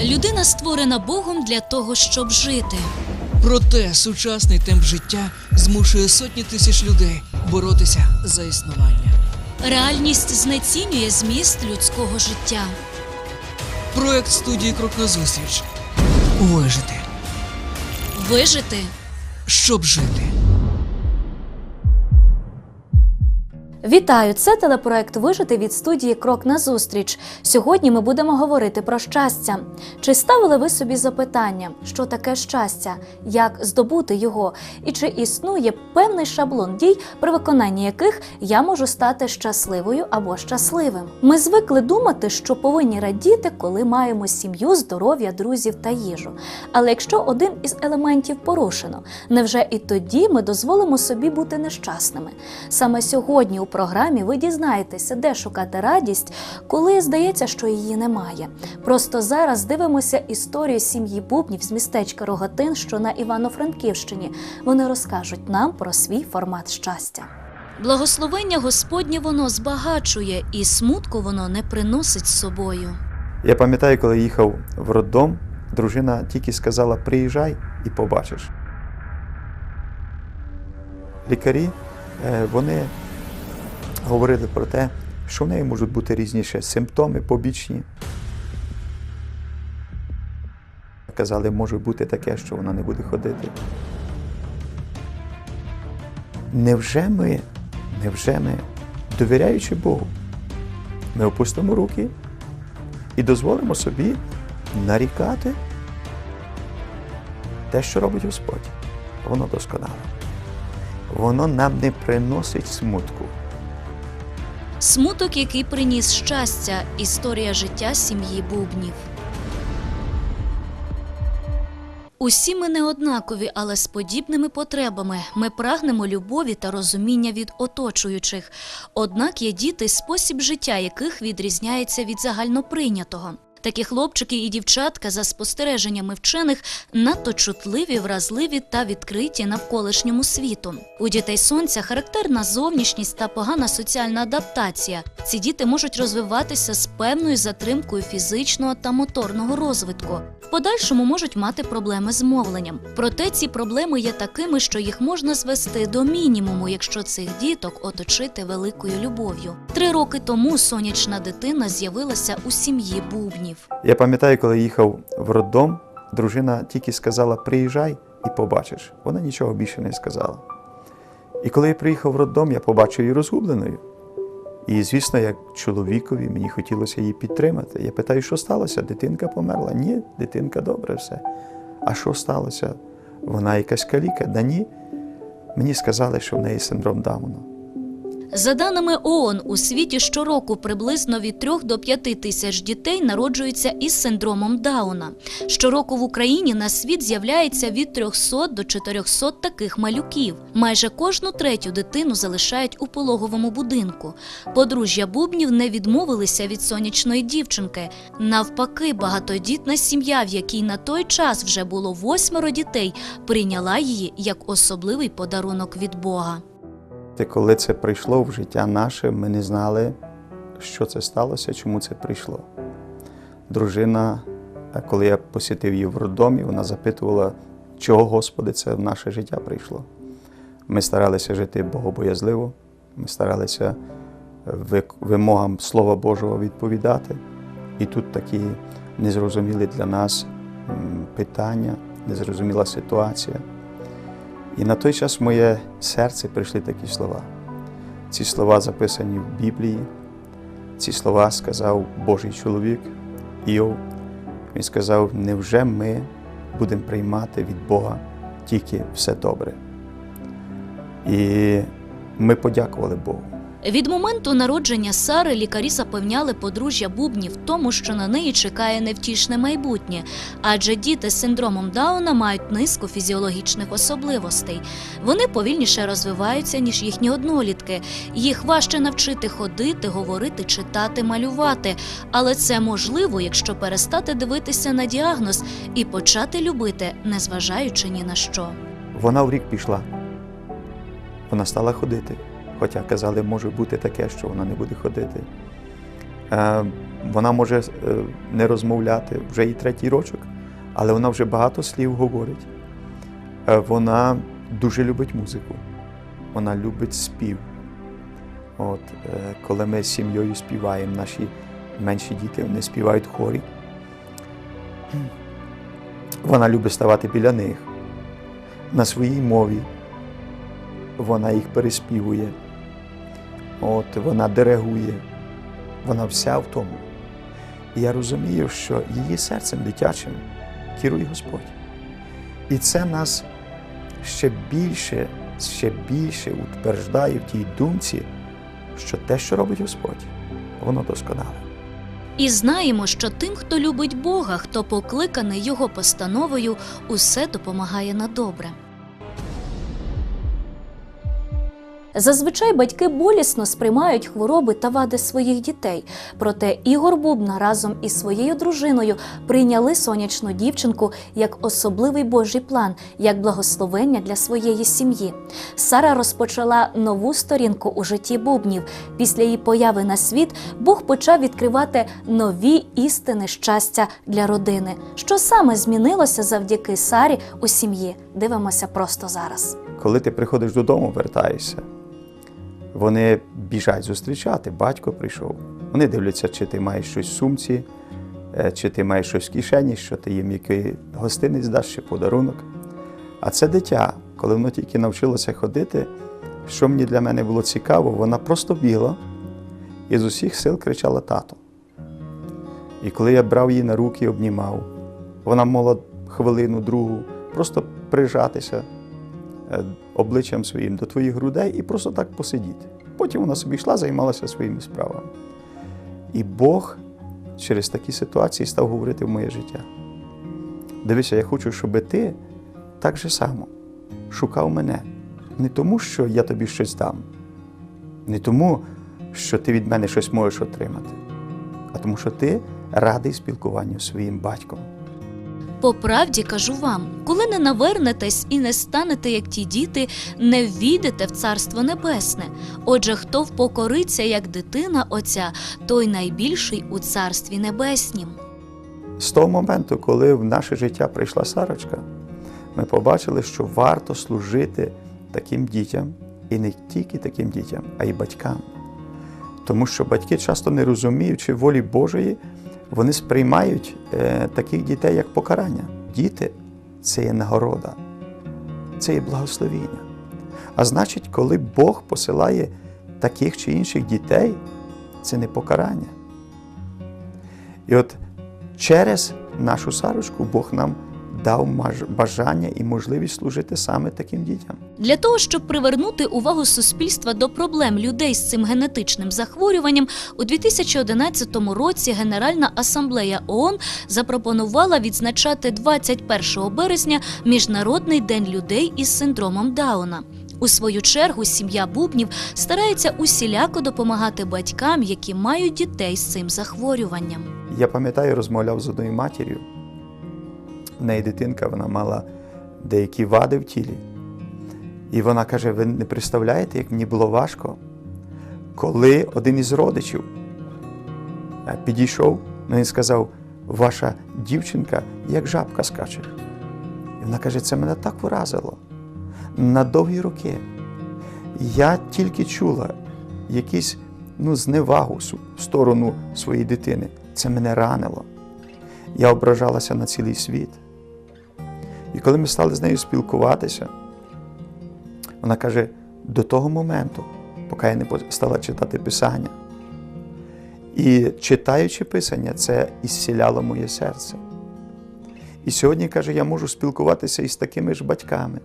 Людина створена Богом для того, щоб жити. Проте сучасний темп життя змушує сотні тисяч людей боротися за існування. Реальність знецінює зміст людського життя. Проект студії Крок назустріч. Вижити, Вижити щоб жити. Вітаю! Це телепроект Вижити від студії Крок назустріч. Сьогодні ми будемо говорити про щастя. Чи ставили ви собі запитання, що таке щастя, як здобути його, і чи існує певний шаблон дій, при виконанні яких я можу стати щасливою або щасливим? Ми звикли думати, що повинні радіти, коли маємо сім'ю, здоров'я, друзів та їжу. Але якщо один із елементів порушено, невже і тоді ми дозволимо собі бути нещасними? Саме сьогодні у програмі ви дізнаєтеся, де шукати радість, коли здається, що її немає. Просто зараз дивимося історію сім'ї Бубнів з містечка Рогатин, що на Івано-Франківщині. Вони розкажуть нам про свій формат щастя. благословення Господнє воно збагачує, і смутку воно не приносить з собою. Я пам'ятаю, коли їхав в роддом, дружина тільки сказала: приїжджай і побачиш. Лікарі е, вони говорили про те, що в неї можуть бути різні симптоми побічні. Казали, може бути таке, що вона не буде ходити. Невже ми, невже ми, довіряючи Богу, ми опустимо руки і дозволимо собі нарікати те, що робить Господь. Воно досконале. Воно нам не приносить смутку. Смуток, який приніс щастя, історія життя сім'ї Бубнів. Усі ми не однакові, але з подібними потребами. Ми прагнемо любові та розуміння від оточуючих. Однак є діти, спосіб життя яких відрізняється від загальноприйнятого. Такі хлопчики і дівчатка, за спостереженнями вчених, надто чутливі, вразливі та відкриті навколишньому світу. У дітей сонця характерна зовнішність та погана соціальна адаптація. Ці діти можуть розвиватися з певною затримкою фізичного та моторного розвитку. В подальшому можуть мати проблеми з мовленням. Проте ці проблеми є такими, що їх можна звести до мінімуму, якщо цих діток оточити великою любов'ю. Три роки тому сонячна дитина з'явилася у сім'ї бубнів. Я пам'ятаю, коли їхав в роддом, дружина тільки сказала: приїжджай і побачиш. Вона нічого більше не сказала. І коли я приїхав в роддом, я побачив її розгубленою. І, звісно, як чоловікові мені хотілося її підтримати. Я питаю, що сталося? Дитинка померла? Ні, дитинка добре все. А що сталося? Вона якась каліка? Да ні. Мені сказали, що в неї синдром Дауна. За даними ООН, у світі щороку приблизно від 3 до 5 тисяч дітей народжуються із синдромом Дауна. Щороку в Україні на світ з'являється від 300 до 400 таких малюків. Майже кожну третю дитину залишають у пологовому будинку. Подружжя Бубнів не відмовилися від сонячної дівчинки. Навпаки, багатодітна сім'я, в якій на той час вже було восьмеро дітей, прийняла її як особливий подарунок від Бога. Ти коли це прийшло в життя наше, ми не знали, що це сталося, чому це прийшло. Дружина, е, коли я посітив її в роддомі, вона запитувала, чого, Господи, це в наше життя прийшло. Ми старалися жити богобоязливо, ми старалися вимогам Слова Божого відповідати. І тут такі незрозумілі для нас питання, незрозуміла ситуація. І на той час в моє серце прийшли такі слова. Ці слова записані в Біблії. Ці слова сказав Божий чоловік Іов. Він сказав: невже ми будемо приймати від Бога тільки все добре? І ми подякували Богу. Від моменту народження Сари лікарі запевняли подружжя Бубнів в тому, що на неї чекає невтішне майбутнє, адже діти з синдромом Дауна мають низку фізіологічних особливостей. Вони повільніше розвиваються, ніж їхні однолітки. Їх важче навчити ходити, говорити, читати, малювати. Але це можливо, якщо перестати дивитися на діагноз і почати любити, незважаючи ні на що. Вона в рік пішла. Вона стала ходити. Хоча казали, може бути таке, що вона не буде ходити. Е, Вона може е, не розмовляти вже і третій рочок, але вона вже багато слів говорить. Е, Вона дуже любить музику, вона любить спів. От, коли ми з сім'єю співаємо, наші менші діти вони співають хорі. Вона любить ставати біля них на своїй мові. Вона їх переспівує, От, вона диригує, вона вся в тому. І я розумію, що її серцем дитячим керує Господь. І це нас ще більше, ще більше утверждає в тій думці, що те, що робить Господь, воно досконале. І знаємо, що тим, хто любить Бога, хто покликаний Його постановою, усе допомагає на добре. Зазвичай батьки болісно сприймають хвороби та вади своїх дітей. Проте Ігор Бубна разом із своєю дружиною прийняли сонячну дівчинку як особливий Божий план, як благословення для своєї сім'ї. Сара розпочала нову сторінку у житті бубнів. Після її появи на світ Бог почав відкривати нові істини щастя для родини. Що саме змінилося завдяки Сарі у сім'ї? Дивимося просто зараз. Коли ти приходиш додому, вертаєшся, вони біжать зустрічати, батько прийшов. Вони дивляться, чи ти маєш щось в сумці, е, чи ти маєш щось в кишені, що ти їм який гостинець даш чи подарунок. А це дитя, коли воно тільки навчилося ходити, що мені для мене було цікаво, вона просто бігла і з усіх сил кричала тато. І коли я брав її на руки і обнімав, вона могла хвилину, другу просто прижатися обличчям своїм до твоїх грудей і просто так посидіти. Потім вона собі йшла, займалася своїми справами. І Бог через такі ситуації став говорити в моє життя. Дивися, я хочу, щоб ти так же само шукав мене. Не тому, що я тобі щось дам, не тому, що ти від мене щось можеш отримати, а тому, що ти радий спілкуванню зі своїм батьком. По правді кажу вам, коли не навернетесь і не станете, як ті діти, не ввійдете в Царство Небесне. Отже, хто впокориться, як дитина Отця, той найбільший у Царстві Небеснім. З того моменту, коли в наше життя прийшла Сарочка, ми побачили, що варто служити таким дітям, і не тільки таким дітям, а й батькам. Тому що батьки часто не розуміючи волі Божої, вони сприймають е, таких дітей як покарання. Діти це є нагорода, це є благословіння. А значить, коли Бог посилає таких чи інших дітей, це не покарання. І от через нашу Сарочку Бог нам дав бажання і можливість служити саме таким дітям. Для того, щоб привернути увагу суспільства до проблем людей з цим генетичним захворюванням, у 2011 році Генеральна асамблея ООН запропонувала відзначати 21 березня Міжнародний день людей із синдромом Дауна. У свою чергу сім'я Бубнів старається усіляко допомагати батькам, які мають дітей з цим захворюванням. Я пам'ятаю, розмовляв з одною матір'ю. В неї дитинка вона мала деякі вади в тілі. І вона каже: ви не представляєте, як мені було важко, коли один із родичів е, підійшов, ну, він сказав, ваша дівчинка як жабка скаче. І вона каже, це мене так вразило на довгі роки. Я тільки чула якісь ну, зневагу в сторону своєї дитини. Це мене ранило. Я ображалася на цілий світ. І коли ми стали з нею спілкуватися, вона каже: до того моменту, поки я не стала читати Писання. І читаючи Писання, це ісціляло моє серце. І сьогодні, каже, я можу спілкуватися із такими ж батьками.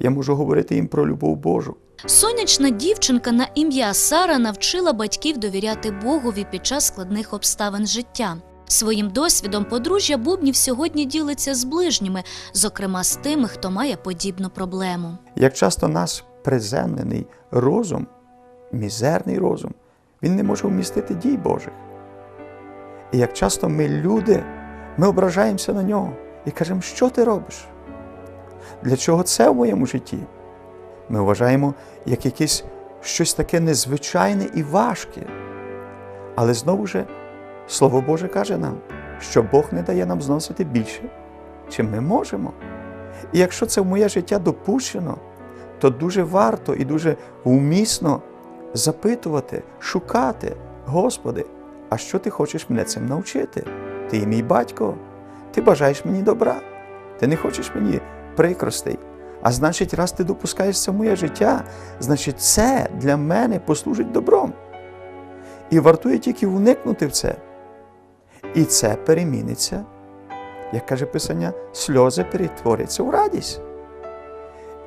Я можу говорити їм про любов Божу. Сонячна дівчинка на ім'я Сара навчила батьків довіряти Богові під час складних обставин життя. Своїм досвідом подружжя Бубнів сьогодні ділиться з ближніми, зокрема з тими, хто має подібну проблему. Як часто наш приземлений розум, мізерний розум, він не може вмістити дій Божих. І як часто ми, люди, ми ображаємося на нього і кажемо, що ти робиш? Для чого це в моєму житті? Ми вважаємо як якесь щось таке незвичайне і важке. Але знову ж Слово Боже каже нам, що Бог не дає нам зносити більше, чим ми можемо. І якщо це в моє життя допущено, то дуже варто і дуже вмісно запитувати, шукати, Господи, а що ти хочеш мене цим навчити? Ти є мій батько, ти бажаєш мені добра, ти не хочеш мені прикростей. А значить, раз ти допускаєш це в моє життя, значить, це для мене послужить добром. І вартує тільки вникнути в це. І це переміниться, як каже Писання, сльози перетворяться у радість.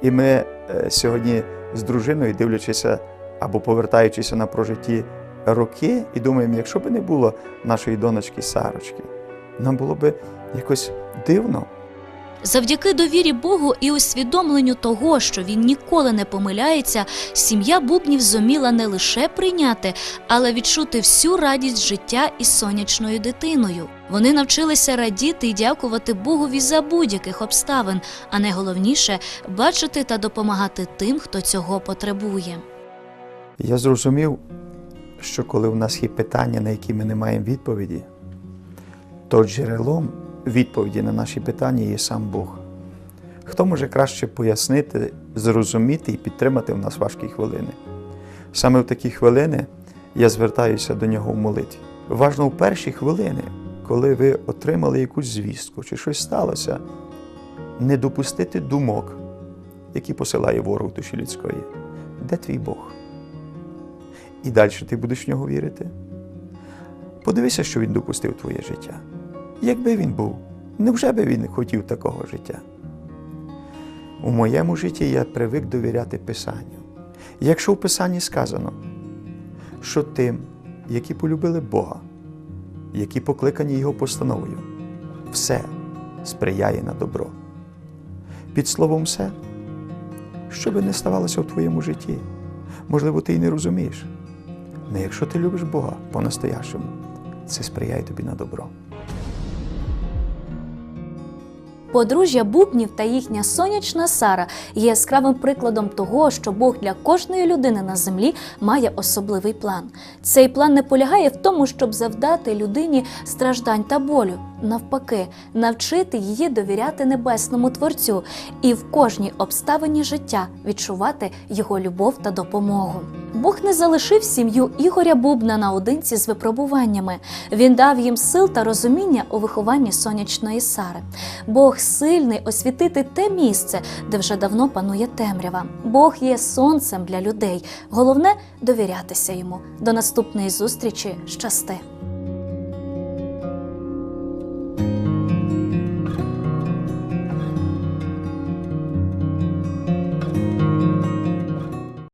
І ми е, сьогодні з дружиною, дивлячися або повертаючися на прожиті роки, і думаємо, якщо б не було нашої донечки Сарочки, нам було б якось дивно. Завдяки довірі Богу і усвідомленню того, що він ніколи не помиляється, сім'я Бубнів зуміла не лише прийняти, але відчути всю радість життя із сонячною дитиною. Вони навчилися радіти і дякувати Богові за будь-яких обставин, а найголовніше бачити та допомагати тим, хто цього потребує. Я зрозумів, що коли в нас є питання, на які ми не маємо відповіді, то джерелом відповіді на наші питання є сам Бог. Хто може краще пояснити, зрозуміти і підтримати в нас важкі хвилини? Саме в такі хвилини я звертаюся до нього в молитві. Важно в перші хвилини, коли ви отримали якусь звістку чи щось сталося, не допустити думок, які посилає ворог душі людської. Де твій Бог? І далі ти будеш в нього вірити. Подивися, що він допустив твоє життя. Якби він був, невже би він хотів такого життя? У моєму житті я привик довіряти Писанню. Якщо в Писанні сказано, що тим, які полюбили Бога, які покликані Його постановою, все сприяє на добро. Під словом все, що би не ставалося в твоєму житті, можливо, ти й не розумієш. Але якщо ти любиш Бога по-настоящому, це сприяє тобі на добро. Подружжя Бубнів та їхня сонячна Сара є яскравим прикладом того, що Бог для кожної людини на землі має особливий план. Цей план не полягає в тому, щоб завдати людині страждань та болю. Навпаки, навчити її довіряти небесному Творцю і в кожній обставині життя відчувати його любов та допомогу. Бог не залишив сім'ю Ігоря Бубна наодинці з випробуваннями. Він дав їм сил та розуміння у вихованні сонячної Сари. Бог сильний освітити те місце, де вже давно панує темрява. Бог є сонцем для людей. Головне довірятися йому. До наступної зустрічі. Щасти!